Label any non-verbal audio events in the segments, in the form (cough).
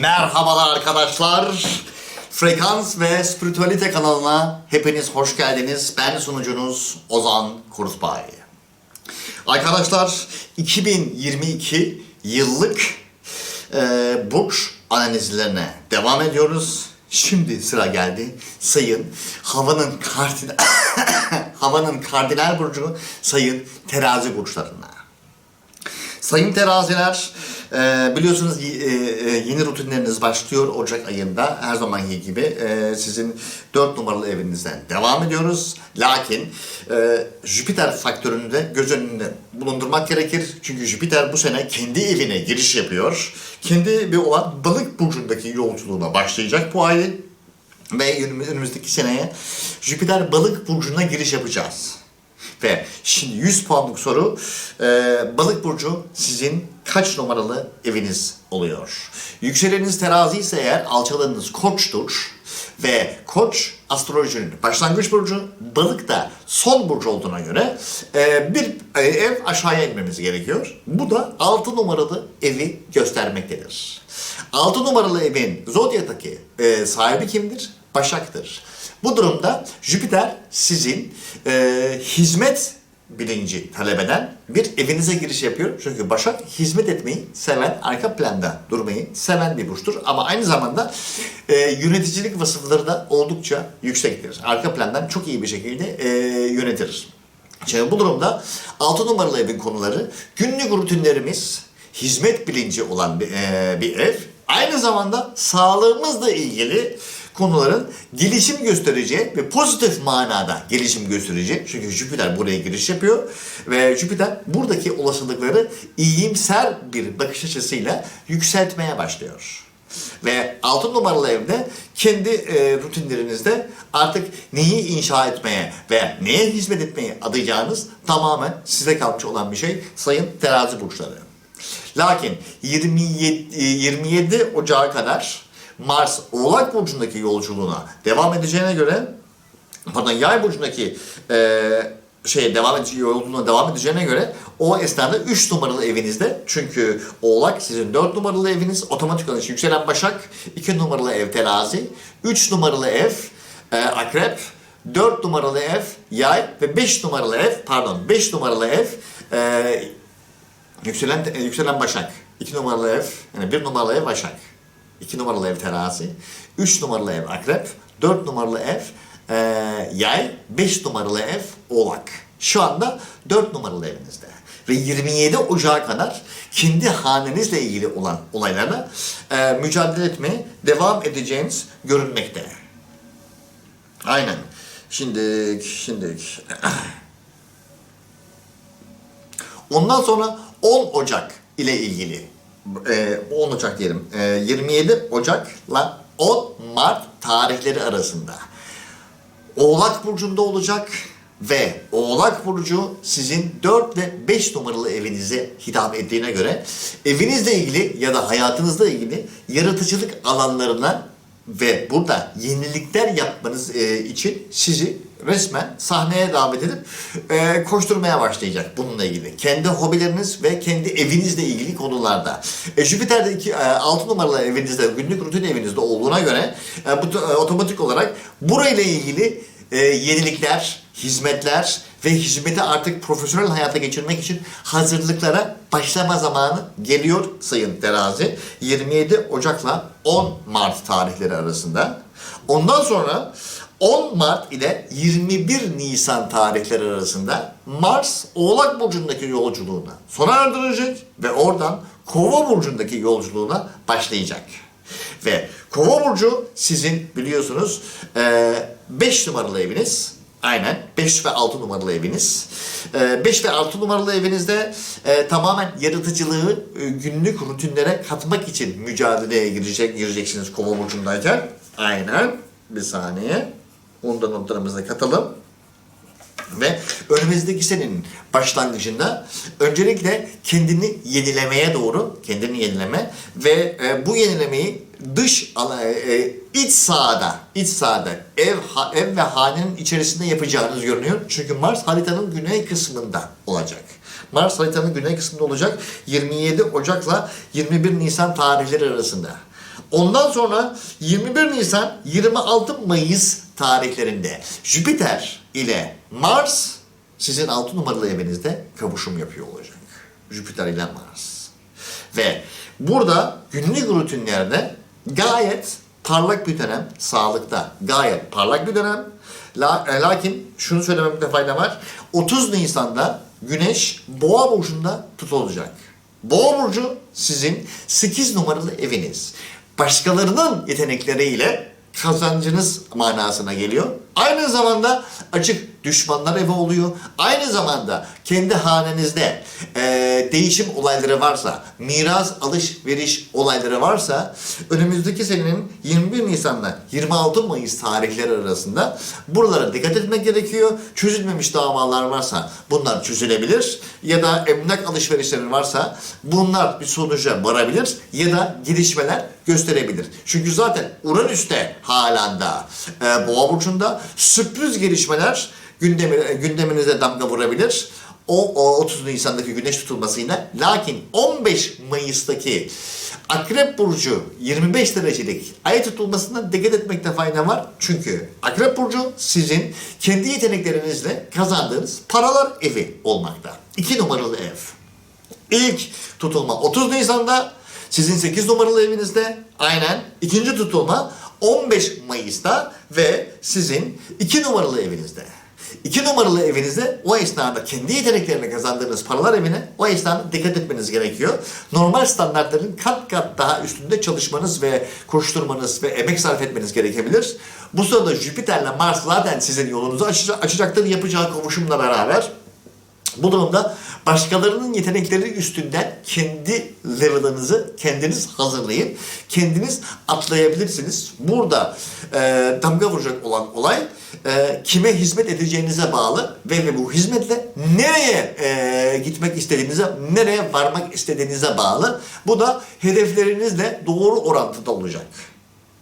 Merhabalar arkadaşlar. Frekans ve Spiritualite kanalına hepiniz hoş geldiniz. Ben sunucunuz Ozan Kursbay. Arkadaşlar 2022 yıllık e, burç analizlerine devam ediyoruz. Şimdi sıra geldi sayın havanın kardinal (coughs) havanın kardinal burcu sayın terazi burçlarına. Sayın teraziler, e, biliyorsunuz e, e, yeni rutinleriniz başlıyor Ocak ayında. Her zamanki gibi e, sizin 4 numaralı evinizden devam ediyoruz. Lakin Jüpiter faktörünü de göz önünde bulundurmak gerekir. Çünkü Jüpiter bu sene kendi evine giriş yapıyor. Kendi bir olan balık burcundaki yolculuğuna başlayacak bu ay. Ve önümüz- önümüzdeki seneye Jüpiter balık burcuna giriş yapacağız. Ve şimdi 100 puanlık soru. Ee, balık burcu sizin kaç numaralı eviniz oluyor? Yükseleniniz terazi ise eğer alçalarınız koçtur. Ve koç astrolojinin başlangıç burcu, balık da son burcu olduğuna göre e, bir e, ev aşağıya inmemiz gerekiyor. Bu da 6 numaralı evi göstermektedir. 6 numaralı evin zodyadaki e, sahibi kimdir? Başak'tır. Bu durumda Jüpiter sizin e, hizmet bilinci talep eden bir evinize giriş yapıyor. Çünkü Başak hizmet etmeyi seven, arka planda durmayı seven bir burçtur. Ama aynı zamanda e, yöneticilik vasıfları da oldukça yüksektir. Arka plandan çok iyi bir şekilde e, yönetir. Şimdi bu durumda 6 numaralı evin konuları günlük rutinlerimiz, hizmet bilinci olan bir, e, bir ev. Aynı zamanda sağlığımızla ilgili konuların gelişim göstereceği ve pozitif manada gelişim göstereceği. Çünkü Jüpiter buraya giriş yapıyor ve Jüpiter buradaki olasılıkları iyimser bir bakış açısıyla yükseltmeye başlıyor. Ve 6 numaralı evde kendi e, rutinlerinizde artık neyi inşa etmeye ve neye hizmet etmeye adayacağınız tamamen size kalmış olan bir şey sayın terazi burçları. Lakin 27, 27 Ocağı kadar Mars Oğlak Burcu'ndaki yolculuğuna devam edeceğine göre pardon Yay Burcu'ndaki e, şeye devam edeceği yolculuğuna devam edeceğine göre o esnada 3 numaralı evinizde çünkü Oğlak sizin 4 numaralı eviniz otomatik olarak yükselen Başak 2 numaralı ev terazi 3 numaralı ev e, akrep 4 numaralı ev yay ve 5 numaralı ev pardon 5 numaralı ev e, yükselen e, yükselen Başak. 2 numaralı ev yani 1 numaralı ev Başak 2 numaralı ev terazi 3 numaralı ev akrep 4 numaralı ev e, yay 5 numaralı ev oğlak. Şu anda 4 numaralı evinizde. Ve 27 Ocağı kadar kendi hanenizle ilgili olan olaylarla e, mücadele etmeye devam edeceğiniz görünmekte. Aynen. Şimdi, şimdi. (clears throat) Ondan sonra 10 Ocak ile ilgili, e, 10 Ocak diyelim, e, 27 Ocak'la 10 Mart tarihleri arasında. Oğlak Burcu'nda olacak ve Oğlak Burcu sizin 4 ve 5 numaralı evinize hitap ettiğine göre evinizle ilgili ya da hayatınızla ilgili yaratıcılık alanlarına ve burada yenilikler yapmanız e, için sizi resmen sahneye davet edip e, koşturmaya başlayacak bununla ilgili. Kendi hobileriniz ve kendi evinizle ilgili konularda. E, Jüpiter'de iki, e, 6 numaralı evinizde, günlük rutin evinizde olduğuna göre e, bu, e, otomatik olarak burayla ilgili e, yenilikler, hizmetler ve hizmeti artık profesyonel hayata geçirmek için hazırlıklara başlama zamanı geliyor Sayın Terazi. 27 Ocak'la 10 Mart tarihleri arasında. Ondan sonra 10 Mart ile 21 Nisan tarihleri arasında Mars Oğlak Burcu'ndaki yolculuğuna sona erdirecek ve oradan Kova Burcu'ndaki yolculuğuna başlayacak. Ve Kova Burcu sizin biliyorsunuz 5 numaralı eviniz. Aynen 5 ve 6 numaralı eviniz. 5 ve 6 numaralı evinizde e, tamamen yaratıcılığı e, günlük rutinlere katmak için mücadeleye girecek gireceksiniz Kova burcundayken. Aynen. Bir saniye. Onu da notlarımıza katalım. Ve önümüzdeki senenin başlangıcında öncelikle kendini yenilemeye doğru, kendini yenileme ve e, bu yenilemeyi dış e, e, iç sahada, iç sahada ev ev ve hanenin içerisinde yapacağınız görünüyor. Çünkü Mars haritanın güney kısmında olacak. Mars haritanın güney kısmında olacak 27 Ocak'la 21 Nisan tarihleri arasında. Ondan sonra 21 Nisan 26 Mayıs tarihlerinde Jüpiter ile Mars sizin 6 numaralı evinizde kavuşum yapıyor olacak. Jüpiter ile Mars. Ve burada günlük rutinlerde gayet parlak bir dönem sağlıkta. Gayet parlak bir dönem. E, lakin şunu söylememde fayda var. 30 Nisan'da Güneş Boğa burcunda tutulacak. Boğa burcu sizin 8 numaralı eviniz. Başkalarının yetenekleriyle kazancınız manasına geliyor. Aynı zamanda açık düşmanlar evi oluyor. Aynı zamanda kendi hanenizde eee, değişim olayları varsa, miras alışveriş olayları varsa önümüzdeki senenin 21 Nisan'la 26 Mayıs tarihleri arasında buralara dikkat etmek gerekiyor. Çözülmemiş davalar varsa bunlar çözülebilir ya da emlak alışverişleri varsa bunlar bir sonuca varabilir ya da gelişmeler gösterebilir. Çünkü zaten Uranüs'te halanda e, Boğa burcunda sürpriz gelişmeler gündemi, gündeminize damga vurabilir. O, o 30 Nisan'daki güneş tutulmasıyla lakin 15 Mayıs'taki Akrep Burcu 25 derecelik ay tutulmasına dikkat etmekte fayda var. Çünkü Akrep Burcu sizin kendi yeteneklerinizle kazandığınız paralar evi olmakta. 2 numaralı ev. İlk tutulma 30 Nisan'da sizin 8 numaralı evinizde aynen ikinci tutulma 15 Mayıs'ta ve sizin 2 numaralı evinizde. 2 numaralı evinizde o esnada kendi yeteneklerine kazandığınız paralar evine o esnada dikkat etmeniz gerekiyor. Normal standartların kat kat daha üstünde çalışmanız ve koşturmanız ve emek sarf etmeniz gerekebilir. Bu sırada Jüpiter'le Mars zaten sizin yolunuzu açacak- açacaktır yapacağı kavuşumla beraber. Bu durumda başkalarının yetenekleri üstünden kendi level'ınızı kendiniz hazırlayıp kendiniz atlayabilirsiniz. Burada e, damga vuracak olan olay e, kime hizmet edeceğinize bağlı ve, ve bu hizmetle nereye e, gitmek istediğinize, nereye varmak istediğinize bağlı. Bu da hedeflerinizle doğru orantıda olacak.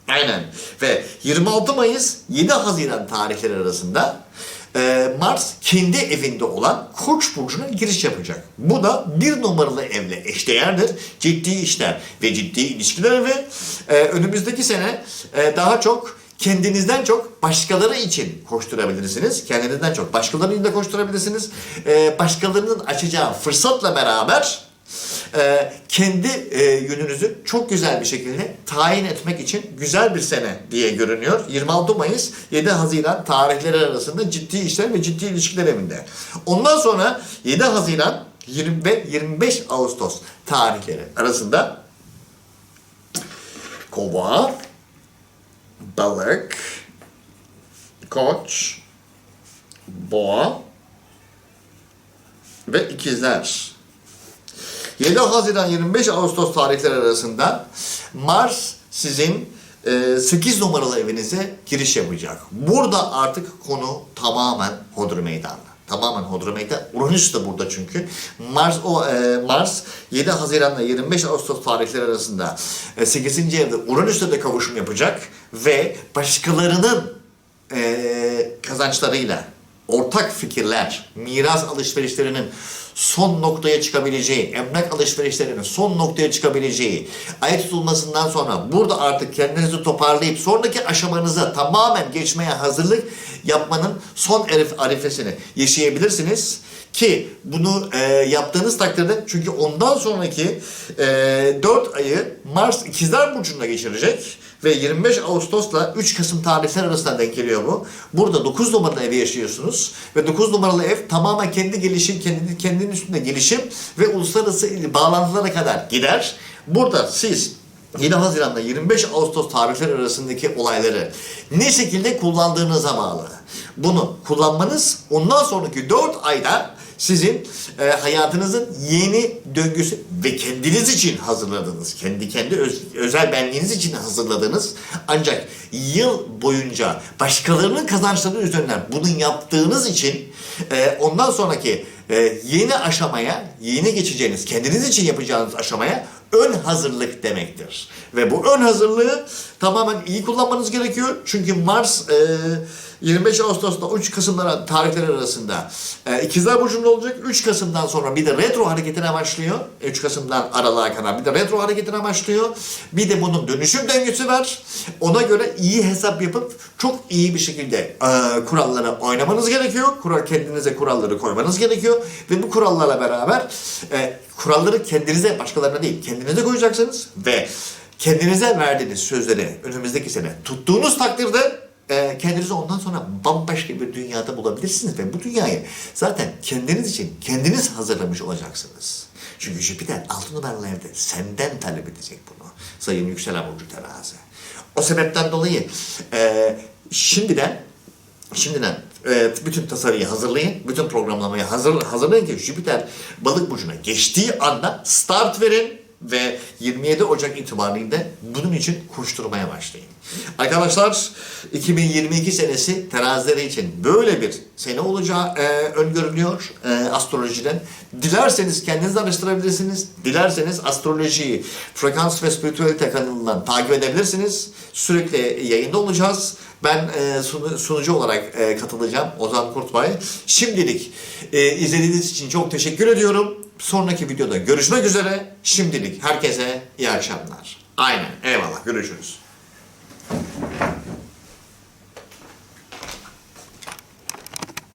Aynen. Ve 26 Mayıs 7 Haziran tarihleri arasında e, Mars kendi evinde olan Koç burcuna giriş yapacak. Bu da bir numaralı evle eşdeğerdir. Ciddi işler ve ciddi ilişkiler ve e, önümüzdeki sene e, daha çok kendinizden çok başkaları için koşturabilirsiniz. Kendinizden çok başkaları için de koşturabilirsiniz. E, başkalarının açacağı fırsatla beraber e, kendi e, yönünüzü çok güzel bir şekilde tayin etmek için güzel bir sene diye görünüyor. 26 Mayıs 7 Haziran tarihleri arasında ciddi işler ve ciddi ilişkiler evinde. Ondan sonra 7 Haziran 20 ve 25 Ağustos tarihleri arasında Kova, Balık, Koç, Boğa ve İkizler 7 Haziran 25 Ağustos tarihleri arasında Mars sizin e, 8 numaralı evinize giriş yapacak. Burada artık konu tamamen hodri meydan. Tamamen hodri meydan. Uranüs de burada çünkü. Mars o e, Mars 7 Haziran ile 25 Ağustos tarihleri arasında e, 8. evde Uranüs'le de kavuşum yapacak ve başkalarının e, kazançlarıyla ortak fikirler, miras alışverişlerinin son noktaya çıkabileceği, emlak alışverişlerinin son noktaya çıkabileceği, ay tutulmasından sonra burada artık kendinizi toparlayıp sonraki aşamanıza tamamen geçmeye hazırlık yapmanın son arif, arifesini yaşayabilirsiniz. Ki bunu e, yaptığınız takdirde çünkü ondan sonraki e, 4 ayı Mars ikizler burcunda geçirecek ve 25 Ağustos'la 3 Kasım tarihler arasında denk geliyor bu. Burada 9 numaralı evi yaşıyorsunuz ve 9 numaralı ev tamamen kendi gelişim, kendi, kendinin üstünde gelişim ve uluslararası bağlantılara kadar gider. Burada siz 7 Haziran'da 25 Ağustos tarihleri arasındaki olayları ne şekilde kullandığınıza bağlı. Bunu kullanmanız ondan sonraki 4 ayda sizin e, hayatınızın yeni döngüsü ve kendiniz için hazırladığınız, kendi kendi öz- özel benliğiniz için hazırladığınız ancak yıl boyunca başkalarının kazançları üzerinden bunu yaptığınız için e, ondan sonraki e, yeni aşamaya, yeni geçeceğiniz, kendiniz için yapacağınız aşamaya ön hazırlık demektir. Ve bu ön hazırlığı tamamen iyi kullanmanız gerekiyor. Çünkü Mars e, 25 Ağustos'ta 3 Kasım'dan tarihler arasında e, İkizler Burcu'nda olacak. 3 Kasım'dan sonra bir de retro hareketine başlıyor. 3 Kasım'dan aralığa kadar bir de retro hareketine başlıyor. Bir de bunun dönüşüm döngüsü var. Ona göre iyi hesap yapıp çok iyi bir şekilde e, kurallara oynamanız gerekiyor. Kural, kendinize kuralları koymanız gerekiyor. Ve bu kurallarla beraber e, kuralları kendinize, başkalarına değil, kendinize koyacaksınız. Ve kendinize verdiğiniz sözleri önümüzdeki sene tuttuğunuz takdirde e, kendinizi ondan sonra bambaşka bir dünyada bulabilirsiniz ve bu dünyayı zaten kendiniz için kendiniz hazırlamış olacaksınız. Çünkü Jüpiter altın numaralı evde senden talep edecek bunu. Sayın Yükselen Burcu Terazi. O sebepten dolayı e, şimdiden Şimdiden e, bütün tasarıyı hazırlayın, bütün programlamayı hazır, hazırlayın ki Jüpiter balık burcuna geçtiği anda start verin ve 27 Ocak itibariyle bunun için koşturmaya başlayın. Arkadaşlar 2022 senesi terazileri için böyle bir sene olacağı e, öngörülüyor e, astrolojiden. Dilerseniz kendiniz araştırabilirsiniz. Dilerseniz astrolojiyi frekans ve spiritüelite kanalından takip edebilirsiniz. Sürekli yayında olacağız. Ben e, sunu- sunucu olarak e, katılacağım Ozan Kurtbay. Şimdilik e, izlediğiniz için çok teşekkür ediyorum. Sonraki videoda görüşmek üzere. Şimdilik herkese iyi akşamlar. Aynen. Eyvallah. Görüşürüz.